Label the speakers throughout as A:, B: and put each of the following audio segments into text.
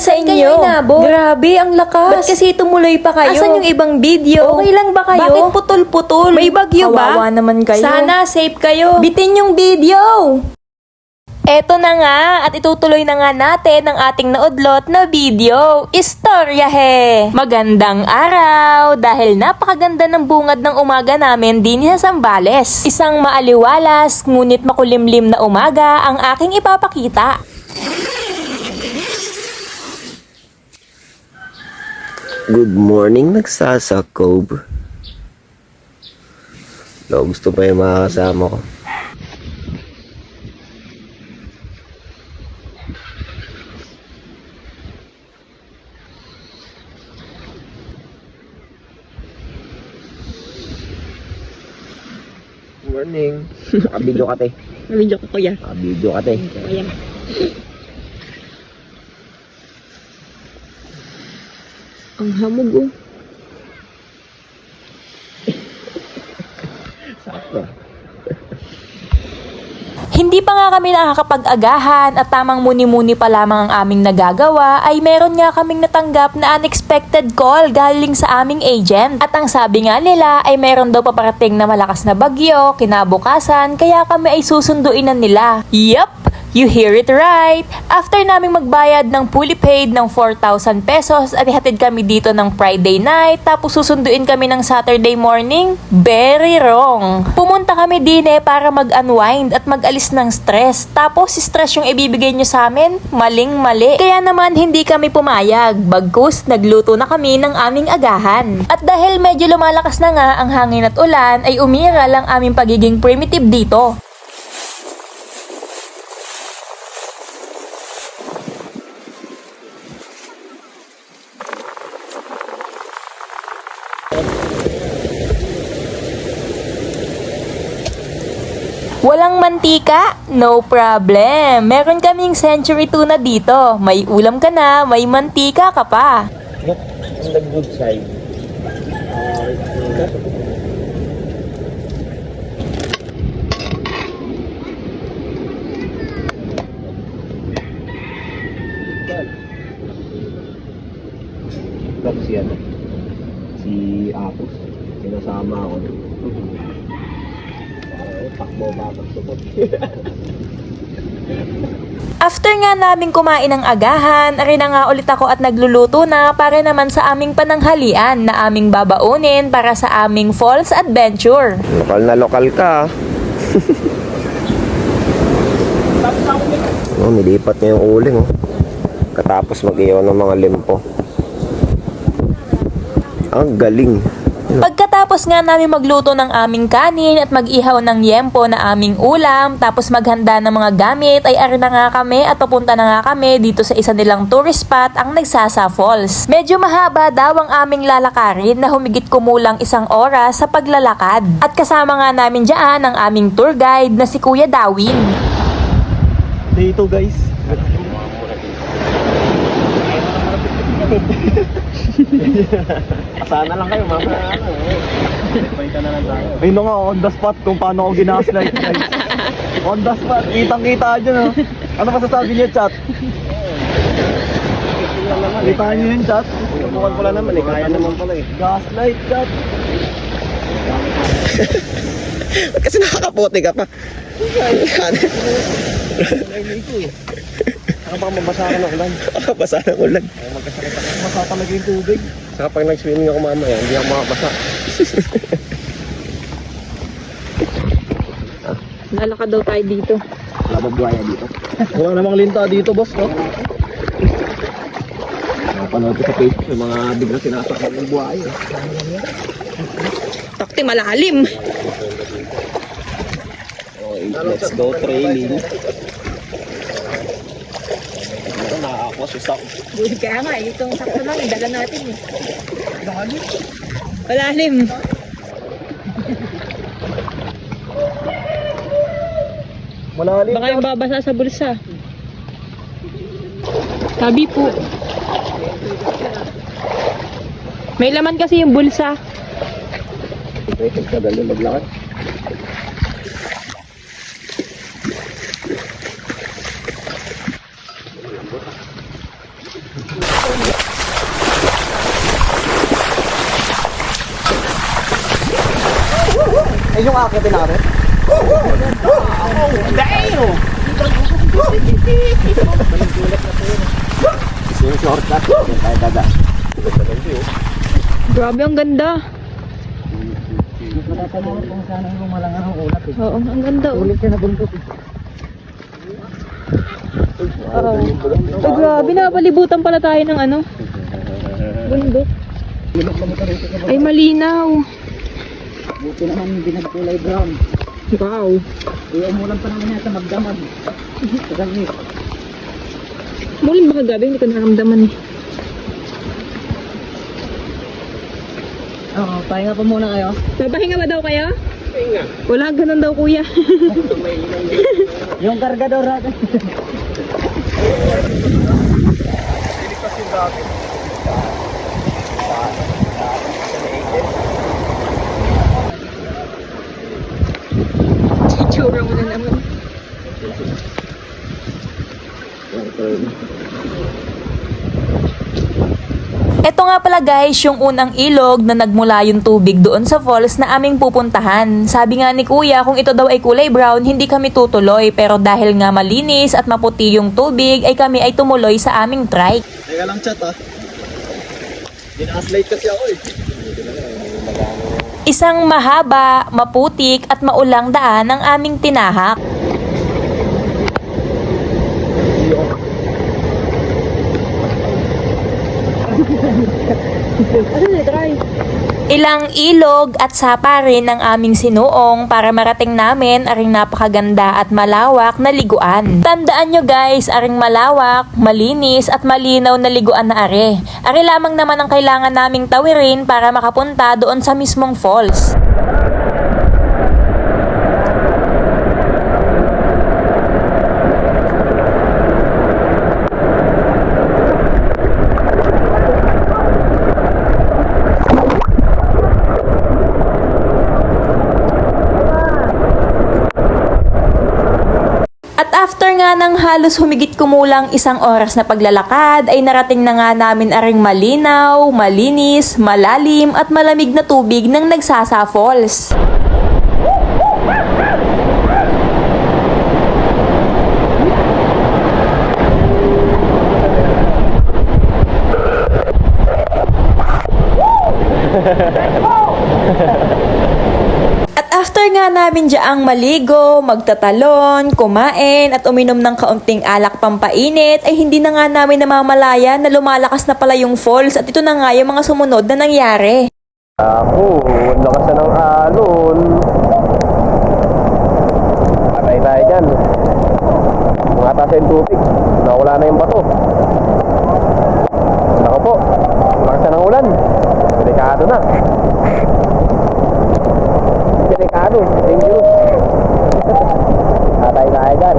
A: sa inyo?
B: kayo inabot?
A: Grabe, ang lakas.
B: Ba't kasi tumuloy pa kayo?
A: Asan yung ibang video?
B: Okay lang ba kayo?
A: Bakit putol-putol?
B: May bagyo ba?
A: Kawawa naman kayo.
B: Sana safe kayo.
A: Bitin yung video!
B: Eto na nga, at itutuloy na nga natin ang ating naudlot na video. Istorya he! Magandang araw! Dahil napakaganda ng bungad ng umaga namin din sa Sambales. Isang maaliwalas, ngunit makulimlim na umaga ang aking ipapakita.
C: Good morning, nagsasakob. Lo, gusto pa yung mga kasama ko. Morning. Nakabidyo ka, te.
A: Video ko kuya.
C: Nakabidyo ka, te.
A: Ayan. Ang hamog oh.
C: Sakto.
B: Hindi pa nga kami nakakapag-agahan at tamang muni-muni pa lamang ang aming nagagawa ay meron nga kaming natanggap na unexpected call galing sa aming agent. At ang sabi nga nila ay meron daw paparating na malakas na bagyo, kinabukasan, kaya kami ay susunduin na nila. Yup! You hear it right! After naming magbayad ng fully paid ng 4,000 pesos at ihatid kami dito ng Friday night tapos susunduin kami ng Saturday morning, very wrong. Pumunta kami din eh para mag-unwind at mag-alis ng stress. Tapos si stress yung ibibigay nyo sa amin, maling mali. Kaya naman hindi kami pumayag. Bagkus, nagluto na kami ng aming agahan. At dahil medyo lumalakas na nga ang hangin at ulan, ay umiral ang aming pagiging primitive dito. Walang mantika? No problem. Meron kaming century tuna dito. May ulam ka na, may mantika ka pa.
C: Look, on the good side. Tapos si ano, si Apos, sinasama ako. Uh, takbo ba magsubot?
B: After nga naming kumain ng agahan, ari na nga ulit ako at nagluluto na para naman sa aming pananghalian na aming babaunin para sa aming falls adventure.
C: Lokal na lokal ka. oh, nilipat niya yung uling oh. Katapos mag-iyaw ng mga limpo. Ang galing.
B: Pagkatapos nga namin magluto ng aming kanin at mag-ihaw ng yempo na aming ulam, tapos maghanda ng mga gamit, ay ari na nga kami at papunta na nga kami dito sa isa nilang tourist spot, ang Nagsasa Falls. Medyo mahaba daw ang aming lalakarin na humigit kumulang isang oras sa paglalakad. At kasama nga namin dyan ang aming tour guide na si Kuya Dawin.
D: Dito guys.
C: Sana lang kayo, mama.
D: Ayun na nga, on the spot kung paano ako ginaslight guys. on the spot, kitang kita dyan oh. Ano masasabi niyo chat? Kita niyo yun chat?
C: Ko lang naman eh, kaya naman pala eh.
D: Gaslight chat.
C: Ba't kasi nakakapote ka pa?
D: Saka baka mabasa ka ng ulan.
C: Nakakabasa ng ulan.
D: Masa talaga yung tubig.
C: Saka pag nag-swimming ako mamaya, hindi ako makabasa.
A: Lalakad daw tayo dito.
C: Wala ba buhaya dito?
D: Wala namang linta dito boss no?
C: Napanood ko sa Facebook yung mga biglang sinasakyan ng buhaya.
A: Takti malalim.
C: Okay, let's go trailing. Ito, nakakakuha si Sak.
A: Kaya nga, itong sakto lang, dala natin eh. Malalim.
D: Malalim.
A: Baka yung babasa sa bulsa. Sabi po. May laman kasi yung bulsa.
C: Okay, tagal na maglakad.
E: Ay, yung akitin natin.
F: Yung shortcut. Yung tayo.
A: Grabe, ang ganda.
E: Matatanong ang lumalangan ng ulat eh.
A: Oo, ang ganda. Oh.
E: Ulit ka na buntot eh.
A: Ay, grabe, napalibutan pala tayo ng ano. Bundok. Ay, malinaw.
E: Buti naman hindi nagkulay brown.
A: Wow.
E: Di umulan pa naman yata magdamag. Kagani.
A: Muling baka gabi, hindi ko naramdaman eh.
E: Oo, pahinga pa muna kayo.
A: Papahinga ba daw kayo? Pahinga. Wala, ganun daw kuya.
E: Yung kargador natin.
A: Tsura mo na naman.
B: Ito nga pala guys, yung unang ilog na nagmula yung tubig doon sa falls na aming pupuntahan. Sabi nga ni kuya, kung ito daw ay kulay brown, hindi kami tutuloy. Pero dahil nga malinis at maputi yung tubig, ay kami ay tumuloy sa aming trike.
E: Teka lang chat ah. Dinaslate kasi ako eh.
B: Isang mahaba, maputik at maulang daan ang aming tinahak.
A: Ano na, try?
B: Ilang ilog at sapa rin ang aming sinuong para marating namin aring napakaganda at malawak na liguan. Tandaan nyo guys, aring malawak, malinis at malinaw na liguan na are. Ari lamang naman ang kailangan naming tawirin para makapunta doon sa mismong falls. At after nga ng halos humigit kumulang isang oras na paglalakad, ay narating na nga namin aring malinaw, malinis, malalim at malamig na tubig ng Nagsasa Falls. At after nga namin diyaang maligo, magtatalon, kumain at uminom ng kaunting alak pampainit ay hindi na nga namin namamalaya na lumalakas na pala yung falls at ito na nga yung mga sumunod na nangyari.
F: Ako, lakas na ng alon. Patay tayo dyan. Mga tasa tubig. Nawala na yung bato. Ako po, lakas na ng ulan. Delikado na. Delikado, dangerous. Patay tayo dyan.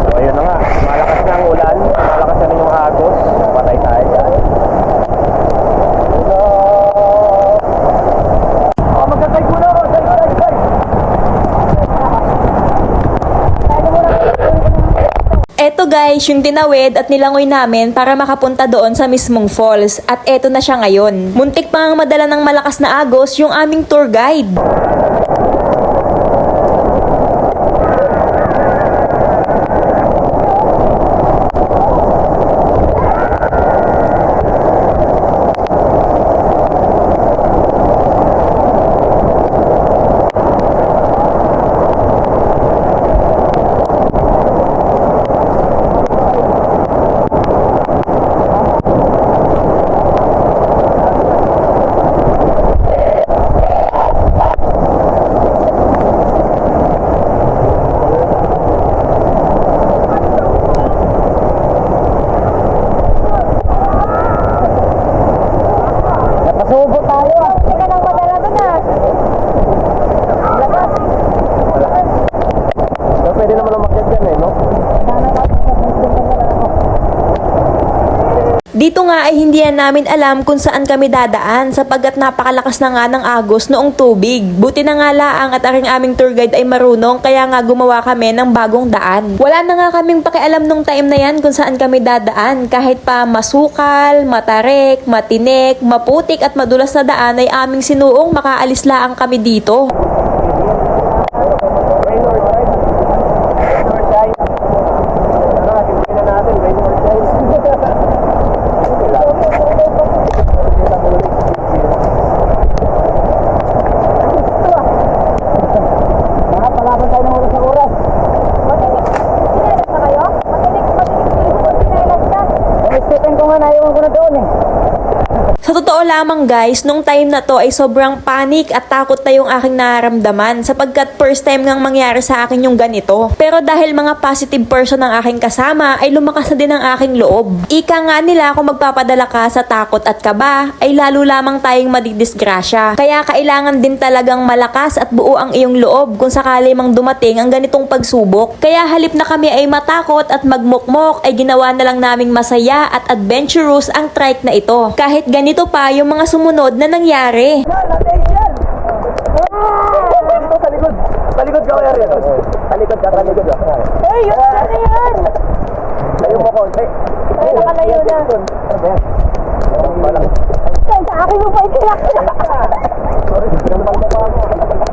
F: So, ayun na nga. Malakas na ang ulan. Malakas na rin yung agos. Patay tayo dyan.
E: Oh, magkatay ko na ako. Tay, tay, tay.
B: Guys, yung tinawid at nilangoy namin para makapunta doon sa mismong falls. At eto na siya ngayon. Muntik pa nga madala ng malakas na agos yung aming tour guide. Dito nga ay hindi na namin alam kung saan kami dadaan sapagkat napakalakas na nga ng agos noong tubig. Buti na nga laang at aking aming tour guide ay marunong kaya nga gumawa kami ng bagong daan. Wala na nga kaming pakialam nung time na yan kung saan kami dadaan kahit pa masukal, matarik, matinik, maputik at madulas na daan ay aming sinuong makaalis laang kami dito.
C: Rain or shine. Rain or shine. Ano, simple na natin. Rain or shine. Nakapalaban tayo ng oras sa oras.
G: Pinalas na kayo? Matinig, matinig piso ko pinalas ka.
C: Stephen ko nga, naiwan ko na doon eh.
B: Sa totoo lamang guys, nung time na to ay sobrang panic at takot na yung aking nararamdaman sapagkat first time ngang mangyari sa akin yung ganito. Pero dahil mga positive person ang aking kasama ay lumakas na din ang aking loob. Ika nga nila kung magpapadala ka sa takot at kaba ay lalo lamang tayong madidisgrasya. Kaya kailangan din talagang malakas at buo ang iyong loob kung sakali mang dumating ang ganitong pagsubok. Kaya halip na kami ay matakot at magmukmok ay ginawa na lang naming masaya at adventurous ang trike na ito. Kahit ganito pa yung mga sumunod na nangyari.
C: Dito sa likod. Sa likod ka kaya rin. Sa likod ka, sa likod ka.
G: Ay, yun na na yan.
C: Layo mo konti.
G: Ay, nakalayo na.
C: Ano ba yan? Parang
G: sa akin mo pa itilak na.
C: Sorry, mo pa ako.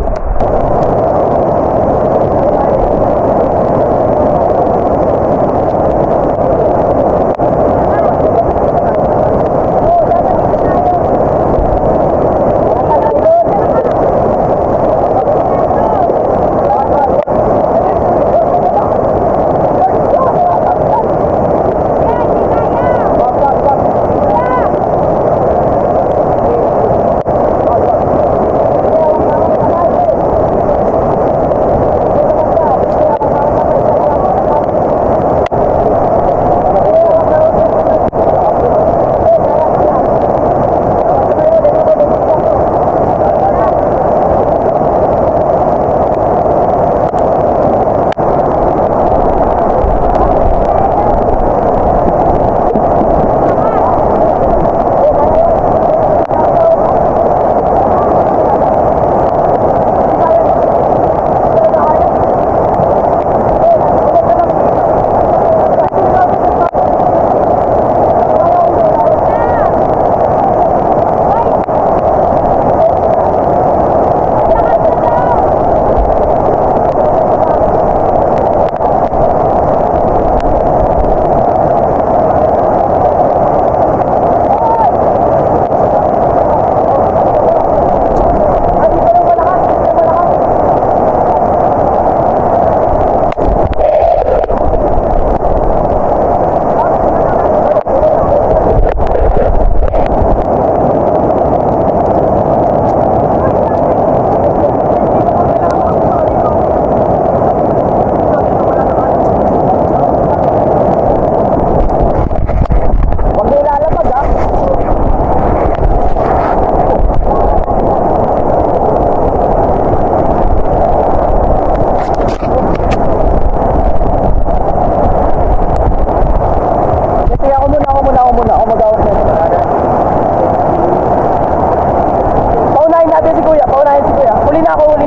C: Si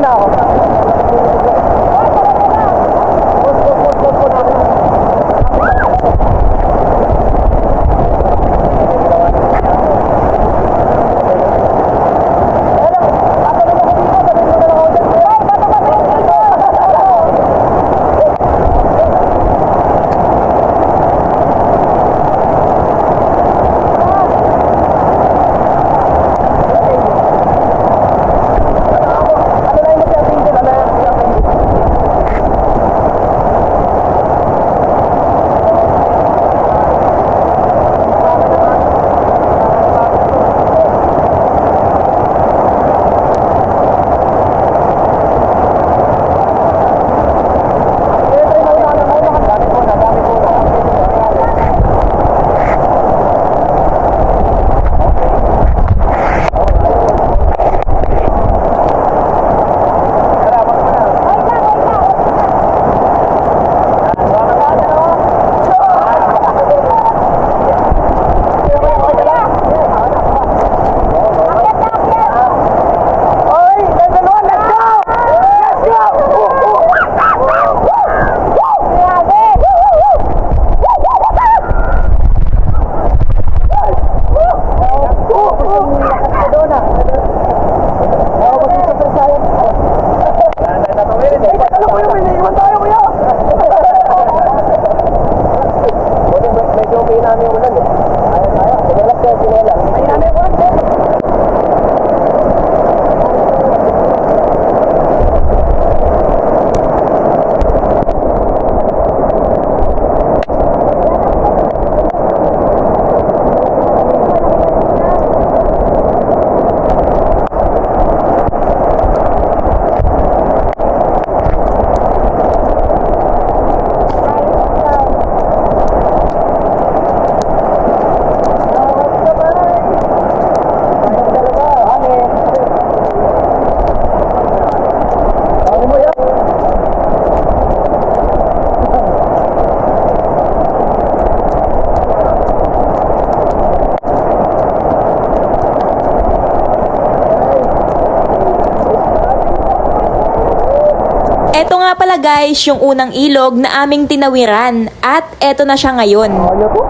B: guys, yung unang ilog na aming tinawiran. At eto na siya ngayon.
C: Kaya to?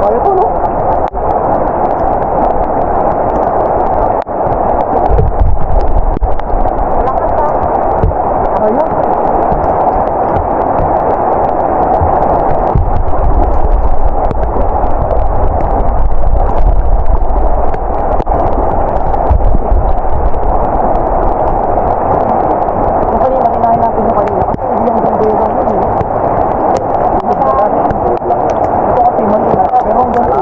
C: Kaya to, no? Kaya? Yung kanina, kinain natin yung kanina. Kasi hindi yung ganda yung ganda yun, eh. Ito kasi mali na. Pero ang ganda.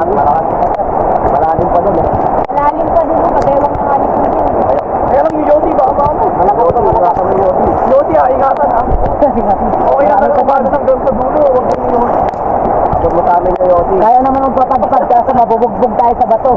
C: Malalim pa doon eh.
G: Malalim pa din mo, pagdewang ng alis mo din.
C: Kaya lang yung Yossi ba? Ba ano? Malakas pa malakas ng Yossi. Yossi ha, ingatan ha. Okay na lang kumano hanggang sa dulo. Huwag kang Yossi. Huwag mo sa amin yung Yossi. Kaya naman magpapadpad kaso mabubugbog tayo sa bato.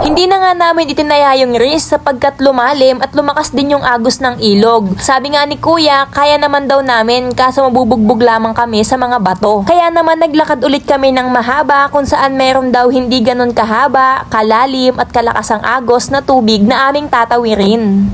B: Hindi na nga namin itinaya yung risk sapagkat lumalim at lumakas din yung agos ng ilog. Sabi nga ni kuya, kaya naman daw namin kaso mabubugbog lamang kami sa mga bato. Kaya naman naglakad ulit kami ng mahaba kung saan meron daw hindi ganun kahaba, kalalim at kalakas ang agos na tubig na aming tatawirin.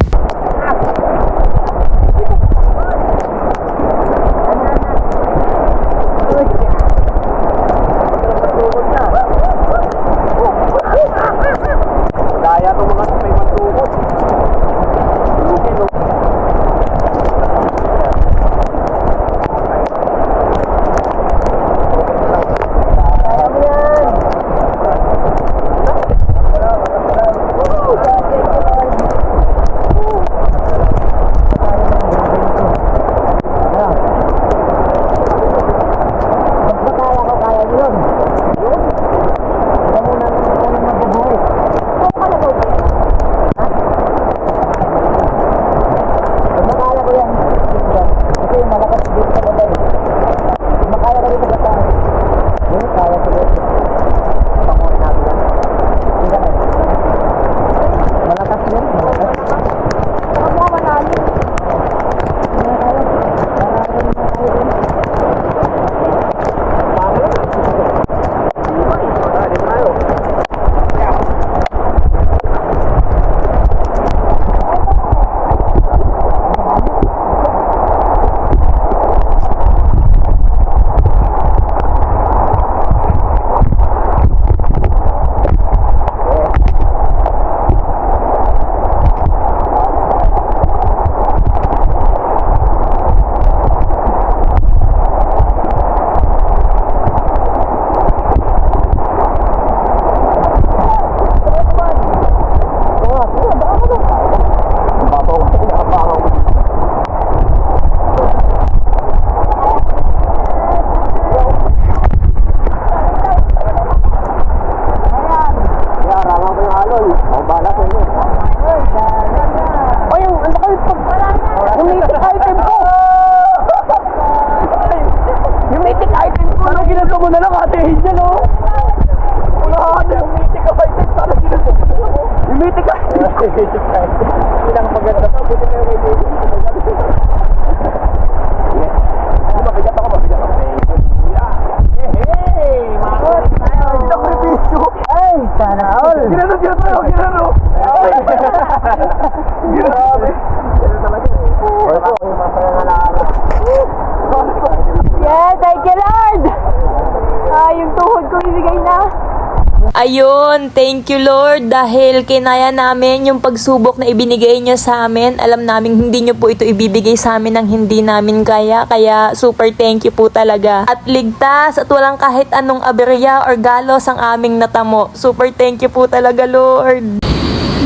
B: Ayun, thank you Lord dahil kinaya namin yung pagsubok na ibinigay niyo sa amin. Alam namin hindi niyo po ito ibibigay sa amin ng hindi namin kaya. Kaya super thank you po talaga. At ligtas at walang kahit anong aberya or galos ang aming natamo. Super thank you po talaga Lord.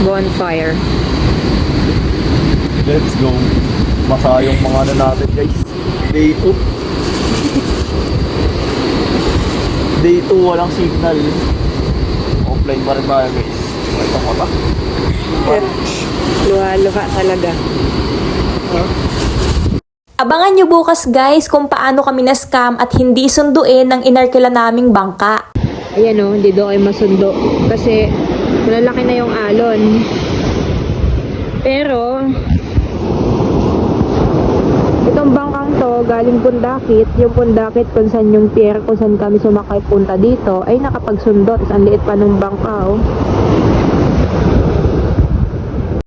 A: Bonfire.
D: Let's go. Masayang mga ano natin guys. Day 2. Day 2 walang signal. Pa rin ba guys? Ito mo ba?
A: Luha-luha talaga.
B: Abangan nyo bukas guys kung paano kami na-scam at hindi sunduin ng inarkila naming bangka.
A: Ayan o, hindi daw kayo masundo. Kasi malalaki na yung alon. Pero, itong bangkang to, galing Pundakit. Yung Pundakit kung saan yung pier, kung saan kami sumakay punta dito, ay nakapagsundo. Ang liit pa ng bangka.